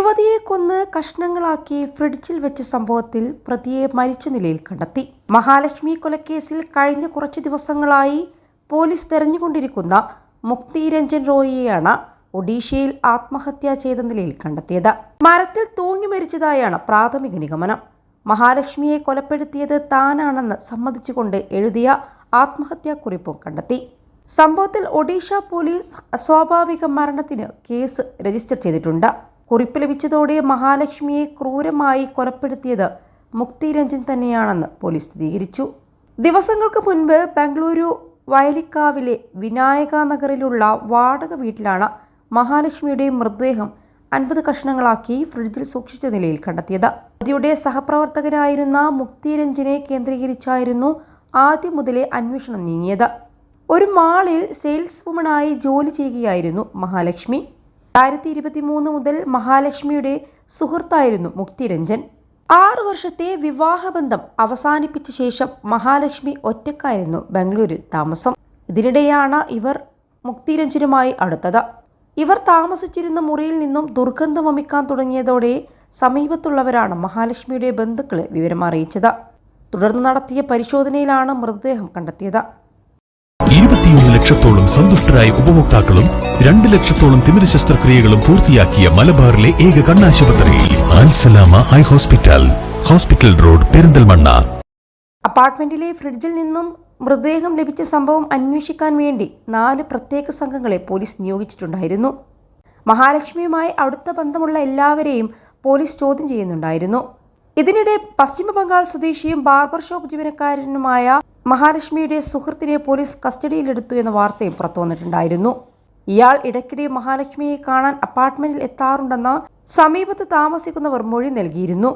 യുവതിയെ കൊന്ന് കഷ്ണങ്ങളാക്കി ഫ്രിഡ്ജിൽ വെച്ച സംഭവത്തിൽ പ്രതിയെ മരിച്ച നിലയിൽ കണ്ടെത്തി. മഹാലക്ഷ്മി കൊലക്കേസിൽ കഴിഞ്ഞ കുറച്ച് ദിവസങ്ങളായി പോലീസ് തെരഞ്ഞുകൊണ്ടിരിക്കുന്ന മുക്തി രഞ്ജൻ റോയിയെയാണ് ഒഡീഷയിൽ ആത്മഹത്യ ചെയ്ത നിലയിൽ കണ്ടെത്തിയത്. മരത്തിൽ തൂങ്ങി മരിച്ചതായാണ് പ്രാഥമിക നിഗമനം. മഹാലക്ഷ്മിയെ കൊലപ്പെടുത്തിയത് താനാണെന്ന് സമ്മതിച്ചുകൊണ്ട് എഴുതിയ ആത്മഹത്യാക്കുറിപ്പും കണ്ടെത്തി. സംഭവത്തിൽ ഒഡീഷ പോലീസ് അസ്വാഭാവിക മരണത്തിന് കേസ് രജിസ്റ്റർ ചെയ്തിട്ടുണ്ട്. കുറിപ്പ് ലഭിച്ചതോടെ മഹാലക്ഷ്മിയെ ക്രൂരമായി കൊലപ്പെടുത്തിയത് മുക്തി രഞ്ജൻ തന്നെയാണെന്ന് പോലീസ് സ്ഥിരീകരിച്ചു. ദിവസങ്ങൾക്ക് മുൻപ് ബംഗളൂരു വയലിക്കാവിലെ വിനായക നഗറിലുള്ള വാടക വീട്ടിലാണ് മഹാലക്ഷ്മിയുടെ മൃതദേഹം അൻപത് കഷ്ണങ്ങളാക്കി ഫ്രിഡ്ജിൽ സൂക്ഷിച്ച നിലയിൽ കണ്ടെത്തിയത്. പ്രതിയുടെ സഹപ്രവർത്തകനായിരുന്ന മുക്തി രഞ്ജനെ കേന്ദ്രീകരിച്ചായിരുന്നു ആദ്യം മുതലേ അന്വേഷണം നീങ്ങിയത്. ഒരു മാളിൽ സെയിൽസ് വുമണായി ജോലി ചെയ്യുകയായിരുന്നു മഹാലക്ഷ്മി. രണ്ടായിരത്തി ഇരുപത്തി മൂന്ന് മുതൽ മഹാലക്ഷ്മിയുടെ സുഹൃത്തായിരുന്നു മുക്തിരഞ്ജൻ. ആറു വർഷത്തെ വിവാഹബന്ധം അവസാനിപ്പിച്ച ശേഷം മഹാലക്ഷ്മി ഒറ്റക്കായിരുന്നു ബംഗളൂരിൽ താമസം. ഇതിനിടെയാണ് ഇവർ മുക്തിരഞ്ജനുമായി അടുത്തത്. ഇവർ താമസിച്ചിരുന്ന മുറിയിൽ നിന്നും ദുർഗന്ധം വമിക്കാൻ തുടങ്ങിയതോടെ സമീപത്തുള്ളവരാണ് മഹാലക്ഷ്മിയുടെ ബന്ധുക്കളെ വിവരമറിയിച്ചത്. തുടർന്ന് നടത്തിയ പരിശോധനയിലാണ് മൃതദേഹം കണ്ടെത്തിയത്. ലക്ഷത്തോളം സന്തുഷ്ടരായ ഉപഭോക്താക്കളും രണ്ട് ലക്ഷത്തോളം തിമിര ശസ്ത്രക്രിയകളും പൂർത്തിയാക്കിയ മലബാറിലെ ഏക കണ്ണാശുപത്രി ആൻസലാമ eye hospital hospital road Perinthalmanna. അപ്പാർട്ട്മെന്റിലെ ഫ്രിഡ്ജിൽ നിന്നും മൃതദേഹം ലഭിച്ച സംഭവം അന്വേഷിക്കാൻ വേണ്ടി നാല് പ്രത്യേക സംഘങ്ങളെ പോലീസ് നിയോഗിച്ചിട്ടുണ്ടായിരുന്നു. മഹാലക്ഷ്മിയുമായി അടുത്ത ബന്ധമുള്ള എല്ലാവരെയും പോലീസ് ചോദ്യം ചെയ്യുന്നുണ്ടായിരുന്നു. ഇതിനിടെ പശ്ചിമ ബംഗാൾ സ്വദേശിയും ബാർബർ ഷോപ്പ് ജീവനക്കാരനുമായ മഹാലക്ഷ്മിയുടെ സുഹൃത്തിനെ പോലീസ് കസ്റ്റഡിയിലെടുത്തു എന്ന വാർത്തയും പുറത്തു വന്നിട്ടുണ്ടായിരുന്നു ഇയാൾ ഇടയ്ക്കിടെ മഹാലക്ഷ്മിയെ കാണാൻ അപ്പാർട്ട്മെന്റിൽ എത്താറുണ്ടെന്ന് സമീപത്ത് താമസിക്കുന്നവർ മൊഴി നൽകിയിരുന്നു.